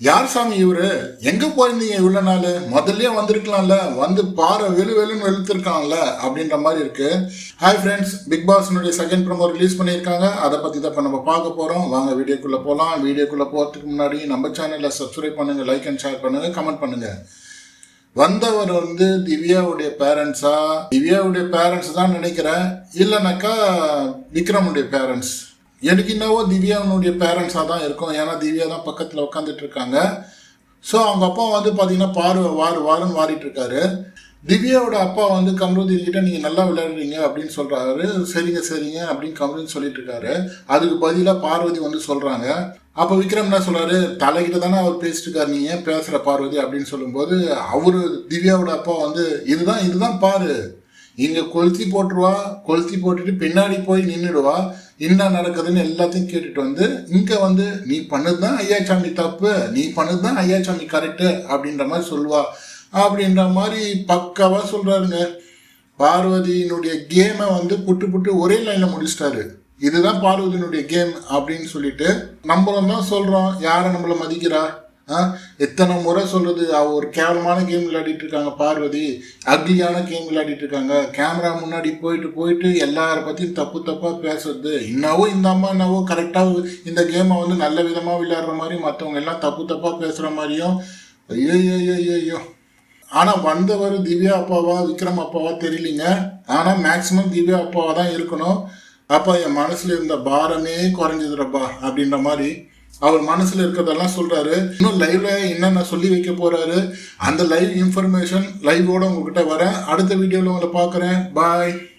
யார் சாமி இவரு? எங்க போயிருந்தீங்க இவ்வளவு நாள்? முதல்லயே வந்திருக்கலாம்ல. வந்து பாறை வெளு வெளுன்னு வெளுத்திருக்கான்ல அப்படின்ற மாதிரி இருக்கு. ஹாய் ஃப்ரெண்ட்ஸ் பிக் பாஸ்னுடைய செகண்ட் ப்ரோமோ ரிலீஸ் பண்ணியிருக்காங்க. அதை பத்தி தான் இப்போ நம்ம பார்க்க போறோம். வாங்க வீடியோக்குள்ள போகலாம் வீடியோக்குள்ள போறதுக்கு முன்னாடி நம்ம சேனலை சப்ஸ்கிரைப் பண்ணுங்க லைக் அண்ட் ஷேர் பண்ணுங்க கமெண்ட் பண்ணுங்க. வந்தவர் வந்து திவ்யாவுடைய பேரண்ட்ஸா திவ்யாவுடைய பேரண்ட்ஸ் தான் நினைக்கிறேன். இல்லைனாக்கா விக்ரமுடைய பேரண்ட்ஸ் எனக்கு என்னவோ திவ்யாவுடைய பேரண்ட்ஸாக தான் இருக்கும். ஏன்னா திவ்யா தான் பக்கத்தில் உட்காந்துட்டு இருக்காங்க ஸோ அவங்க அப்பா வந்து பார்த்தீங்கன்னா பார்வை வாரு வாருன்னு வாரிட்டு இருக்காரு திவ்யாவோட அப்பா வந்து கம்ருதீன் கிட்ட நீங்கள் நல்லா விளையாடுறீங்க அப்படின்னு சொல்கிறாரு சரிங்க சரிங்க அப்படின்னு கம்ருதீன் சொல்லிட்டு இருக்காரு அதுக்கு பதிலாக பார்வதி வந்து சொல்கிறாங்க அப்போ விக்ரம் என்ன சொல்கிறாரு தலைகிட்ட தானே அவர் பேசிட்டு இருக்காரு நீ ஏன் பேசுகிற பார்வதி? அப்படின்னு சொல்லும்போது அவரு திவ்யாவோட அப்பா வந்து இதுதான் இதுதான் பாரு. இங்கே கொளுத்தி போட்டுருவா. கொளுத்தி போட்டுட்டு பின்னாடி போய் நின்றுடுவா என்ன நடக்குதுன்னு எல்லாத்தையும் கேட்டுட்டு வந்து இங்கே வந்து நீ பண்ணதுதான் ஐயாச்சாமி தப்பு. நீ பண்ணதுதான் ஐயாச்சாமி கரெக்டு அப்படின்ற மாதிரி சொல்லுவா. அப்படின்ற மாதிரி பக்காவாக சொல்கிறாருங்க பார்வதியினுடைய கேமை வந்து புட்டு புட்டு ஒரே லைனில் முடிச்சிட்டாரு. இதுதான் பார்வதியினுடைய கேம் அப்படின்னு சொல்லிட்டு நம்மளும் தான் சொல்கிறோம் யாரை நம்மள மதிக்கிறா? எத்தனை முறை சொல்கிறது அவள் ஒரு கேவலமான கேம் விளையாடிட்டு இருக்காங்க பார்வதி. அக்லியான கேம் விளையாடிட்டு இருக்காங்க. கேமரா முன்னாடி போயிட்டு போயிட்டு எல்லார பற்றியும் தப்பு தப்பாக பேசுறது. இன்னவோ இந்த அம்மா என்னவோ கரெக்டாக இந்த கேமை வந்து நல்ல விதமாக விளையாடுற மாதிரி மற்றவங்க எல்லாம் தப்பு தப்பாக பேசுகிற மாதிரியும் ஐயோ ஐயோ ஐயோ ஐயோ ஆனால் வந்தவர் திவ்யா அப்பாவா விக்ரம் அப்பாவா தெரியலிங்க. ஆனால் மேக்ஸிமம் திவ்யா அப்பாவாக தான் இருக்கணும். அப்பா என் மனசில் இருந்த பாரமே குறைஞ்சதுரப்பா அப்படின்ற மாதிரி. அவர் மனசுல இருக்கிறதெல்லாம் சொல்றாரு. இன்னும் லைவ்ல என்னென்ன சொல்லி வைக்க போறாரு அந்த லைவ் இன்ஃபர்மேஷன் லைவோட உங்ககிட்ட வரேன். அடுத்த வீடியோல உங்களை பார்க்குறேன். பாய்